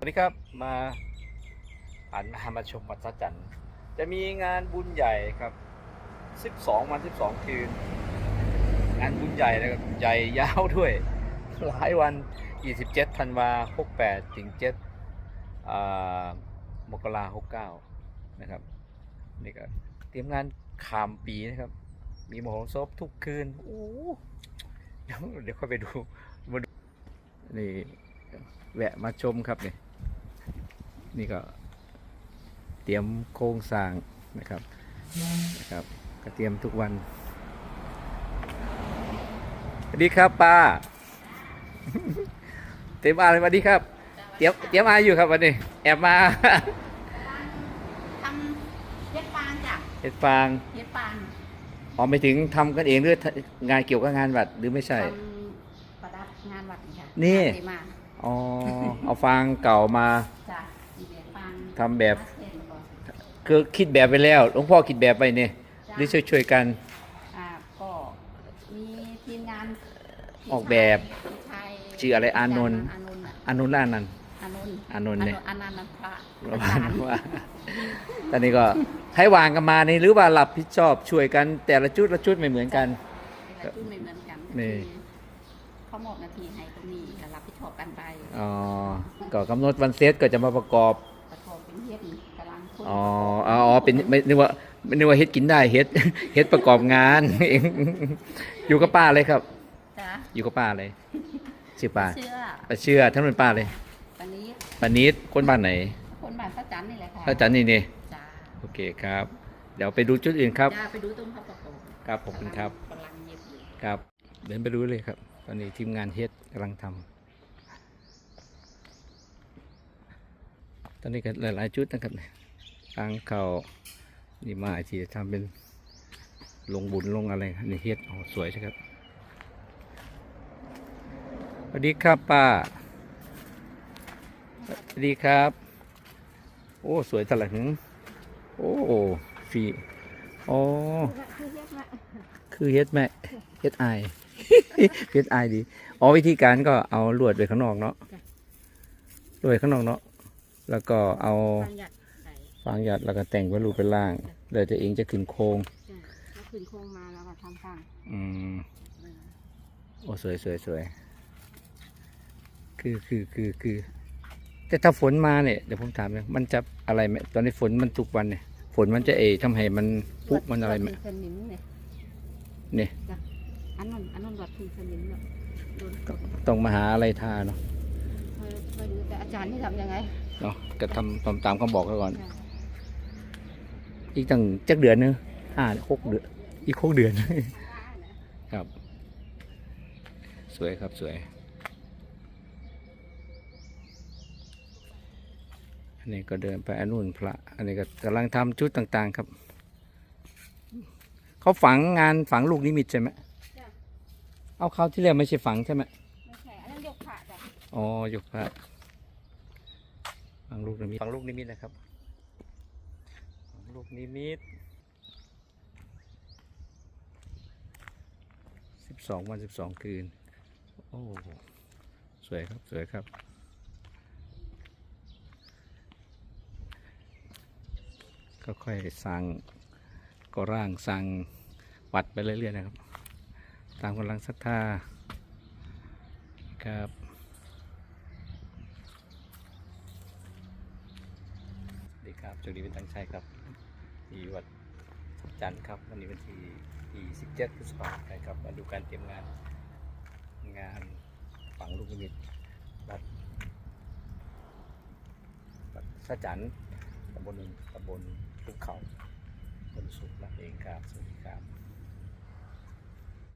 สวัสดีครับมาผ่านมามาชมวัดพระจันทร์จะมีงานบุญใหญ่ครับ 12 วัน 12 คืน งานบุญใหญ่นะครับใหญ่ยาวด้วย หลายวัน 27ธันวา68ถึง7มกรา69 นะครับนี่ก็เตรียมงานขามปีนะครับ มีมโหรสพทุกคืนโอ้เดี๋ยวเดี๋ยวค่อยไปดูมาดูนี่แวะมาชมครับนี่ นี่ก็เตรียมโครงสร้างนะครับนะครับก็เตรียมทุกวันสวัสดีครับป้าเตรียมอาเลยสวัสดีครับ เตรียมเตรียมอาอยู่ครับวันนี้ แอบมาทำเย็ดฟางจ้ะเห็ดฟางเย็ดฟางอ๋อไม่ถึงทำกันเองหรืองานเกี่ยวกับงานวัดหรือไม่ใช่ทำประดับงานวัดนี่ค่ะนี่งาเตมาอ๋อเอาฟางเก่ามาจ้ะมีเย็ดฟาง ทำแบบเย็ดก่อนคือคิดแบบไปแล้วหลวงพ่อคิดแบบไปเนี่ยจ้ะหรือช่วยช่วยๆกัน อ่าก็มีทีมงานออกแบบพี่ชายชื่ออะไรอานนท์อานนท์อะอนุล่านันท์ อานนท์อานนท์เนี่ย อานนท์พระประมาณว่าตอนนี้ก็ให้วางกันมานี่หรือว่ารับผิดชอบช่วยกัน แต่ละจุดละจุดไม่เหมือนกัน แต่ละจุดไม่เหมือนกันนี่ คือเขามอบหนาทีให้ตรงนี้ก็รับผิดชอบกันไป อ๋อก็กำหนดวันเซตก็จะมาประกอบ คนอ๋ออ๋ออ๋อเป็นไม่นึกว่าไม่นึกว่าเฮ็ดกินได้เฮ็ดเฮ็ดประกอบงานอยู่กับป้าเลยครับ จ้ะอยู่กับป้าเลยชื่อป้าเชื่อป้าเชื่อท่านเป็นป้าเลยวันนี้ป้านิดคนบ้านไหนคนบ้านพระจันทร์นี่แหละค่ะถ้าจันนี่นี่จ้าโอเคครับ เดี๋ยวไปดูจุดอื่นครับ จ้าไปดูตรงพระประกอบครับผมครับ กำลังเย็บอยู่ครับ เดินไปดูเลยครับ ตอนนี้ทีมงานเฮ็ดกำลังทำตอนนี้ก็หลายๆจุดนะครับ ทางเขานี่มาที่จะทำเป็นลงบุญลงอะไรนี่เฮ็ดโอ้สวยใช่ครับสวัสดีครับป้าสวัสดีครับ โอ้สวยตลอดหึงโอ้ฟีโอ้คือเฮ็ดแม่เฮ็ดไอเฮ็ดไอดีอ๋อวิธีการก็เอาลวดไปข้างนอกเนาะลวดไปข้างนอกเนาะแล้วก็เอา ฟางหยัดใส่ฟางหยัดแล้วก็แต่งเป็นรูปเป็นร่างแล้วจะเองจะขึ้นโครงจ้าแล้วขึ้นโครงมาแล้วก็ทำฟางอืมโอ้สวยสวยสวยคือคือคือคือ แต่ถ้าฝนมาเนี่ยเดี๋ยวผมถามเลยมันจะอะไรไหมตอนนี้ฝนมันทุกวันเนี่ย ฝนมันจะเอทำให้มันปุมันอะไรไหม วัดสนิมเนี่ยเนี่ย จ้ะอันนั้นอันนั้นวัดคือสนิมเนี่ยโดนกดต้องมาหาอะไรทาเนาะเคยเคยดูแต่อาจารย์นี่ทำยังไงเนาะก็ทำตามตามคำบอกเขาก่อน จ้ะ อีกตั้งจักเดือนนึงห้าหกเดือน อีกหกเดือน ครับ สวยครับสวย อันนี้ก็เดินไปอันนู่นพระ อันนี้ก็กำลังทำชุดต่าง ๆ ครับ เขาฝังงานฝังลูกนิมิตใช่ไหมจ้ะเอาเขาวที่เรียกไม่ใช่ฝังใช่ไหมไม่ใช่อันนั้นยกขาจ้ะอ๋อยกพระฝังลูกนิมิตฝังลูกนิมิตนะครับฝัง ลูกนิมิตสิบสองวันสิบสองคืน โอ้สวยครับ สวยครับ ก็ค่อยสร้างก็ร่างสร้างวัดไปเรื่อยๆนะครับ ตามกำลังศรัทธาครับสวัสดีครับจุดีเป็นตังชัยครับ ที่วัดจันทร์ครับ วันนี้วันที่ที่17พฤษภาคมครับมาดูการเตรียมงานงานฝังลูกนิมิตวัดวัดสะจันทร์ตำบลตำบลภูเขาบนสุขนั่นเองครับสวัสดีครับ